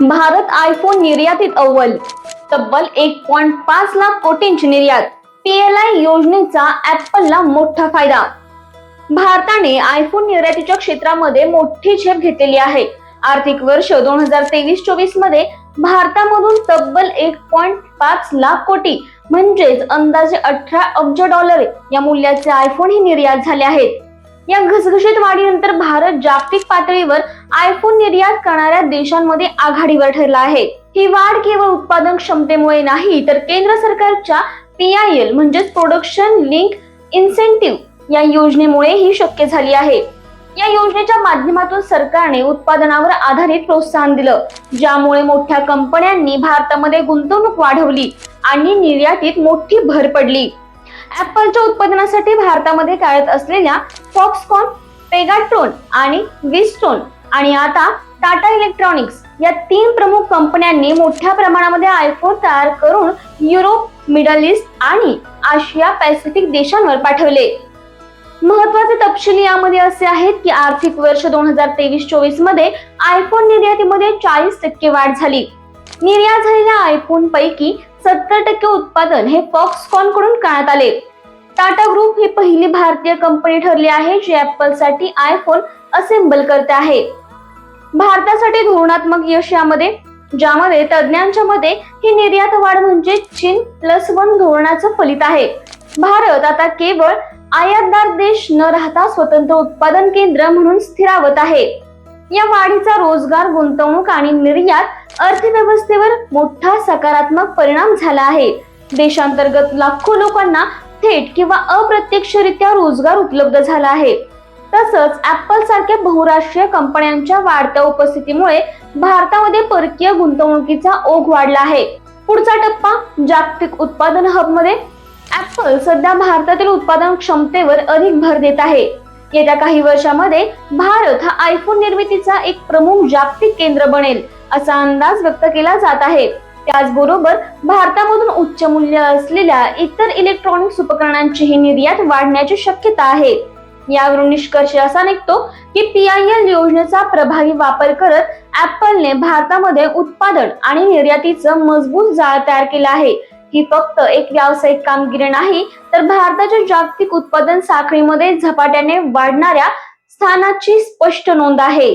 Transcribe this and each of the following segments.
Bharat iPhone निर्यातीत अव्वल. तब्बल एक पॉइंट पाच लाख कोटींची निर्यात. पीएलआय योजनेचा ऍपलला मोठा फायदा. भारताने आयफोन निर्यातीच्या क्षेत्रामध्ये मोठी झेप घेतलेली आहे. आर्थिक वर्ष दोन हजार तेवीस चोवीसमध्ये भारतामधून तब्बल एक पॉइंट पाच लाख कोटी म्हणजेच अंदाजे अठरा अब्ज डॉलर या मूल्याचे आयफोन हे निर्यात झाले आहेत. या घसघशीत वाढीनंतर भारत जागतिक पातळीवर आयफोन निर्यात करणाऱ्या देशांमध्ये आघाडीवर ठरला आहे. ही वाढ केवळ उत्पादन क्षमतेमुळे नाही तर केंद्र सरकारच्या पीआयएल म्हणजेच प्रोडक्शन लिंक इन्सेंटिव्ह या योजनेमुळे ही शक्य झाली आहे. या योजनेच्या माध्यमातून सरकारने उत्पादनावर आधारित प्रोत्साहन दिलं ज्यामुळे मोठ्या कंपन्यांनी भारतामध्ये गुंतवणूक वाढवली आणि निर्यातीत मोठी भर पडली. ऍपलच्या उत्पादनासाठी भारतामध्ये कार्यरत असलेल्या फॉक्सकॉन पेगाट्रोन आणि विस्टोन आणि आता टाटा इलेक्ट्रॉनिक्स या तीन प्रमुख कंपन्यांनी मोठ्या प्रमाणामध्ये आयफोन तयार करून युरोप मिडल ईस्ट आणि आशिया पॅसिफिक देशांवर पाठवले. महत्त्वाचे तपशील यामध्ये असे आहेत की आर्थिक वर्ष दोन हजार तेवीस चोवीसमध्ये आयफोन निर्यातीमध्ये चाळीस टक्के वाढ झाली. निर्यात झालेल्या आयफोन पैकी सत्तर टक्के उत्पादन हे फॉक्सकॉनकडून करण्यात आले. टाटा ग्रुप ही पहिली भारतीय कंपनी ठरली आहे जी ऍपलसाठी आयफोन असेंबल करते आहे. भारतासाठी धोरणात्मक यश यामध्ये ज्यामध्ये तज्ज्ञांच्या मते ही निर्यात वाढ म्हणजे चीन प्लस वन धोरणाचं फलित आहे. भारत आता केवळ आयातदार देश न राहता स्वतंत्र उत्पादन केंद्र म्हणून स्थिरावत आहे. या वाढीचा रोजगार गुंतवणूक आणि निर्यात अर्थव्यवस्थेवर मोठा सकारात्मक परिणाम झाला आहे. देशांतर्गत लाखो लोकांना थेट किंवा अप्रत्यक्षरित्या रोजगार उपलब्ध झाला आहे. तसंच ऍपल सारख्या बहुराष्ट्रीय कंपन्यांच्या वाढत्या उपस्थितीमुळे भारतामध्ये परकीय गुंतवणुकीचा ओघ वाढला आहे. पुढचा टप्पा जागतिक उत्पादन हबमध्ये ऍपल सध्या भारतातील उत्पादन क्षमतेवर अधिक भर देत आहे. येत्या काही वर्षामध्ये भारत हा आयफोन निर्मितीचा एक प्रमुख जागतिक केंद्र बनेल असा अंदाज व्यक्त केला जात आहे. त्याचबरोबर भारतामधून उच्च मूल्य असलेल्या इतर इलेक्ट्रॉनिक्स उपकरणांचीही निर्यात वाढण्याची शक्यता आहे. यावरून निष्कर्ष असा निघतो की पीआयएल योजनेचा प्रभावी वापर करत ऍपलने भारतामध्ये उत्पादन आणि निर्यातीचं मजबूत जाळ तयार केलं आहे. ही फक्त एक व्यावसायिक कामगिरी नाही तर भारताच्या जागतिक उत्पादन साखळीमध्ये झपाट्याने वाढणाऱ्या स्थानाची स्पष्ट नोंद आहे.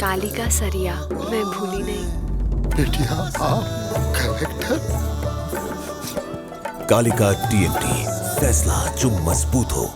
कालिका सरिया मैं भूली नहीं। बेटिया आप कलेक्टर कालिका टीएमटी फैसला जो मज़बूत हो।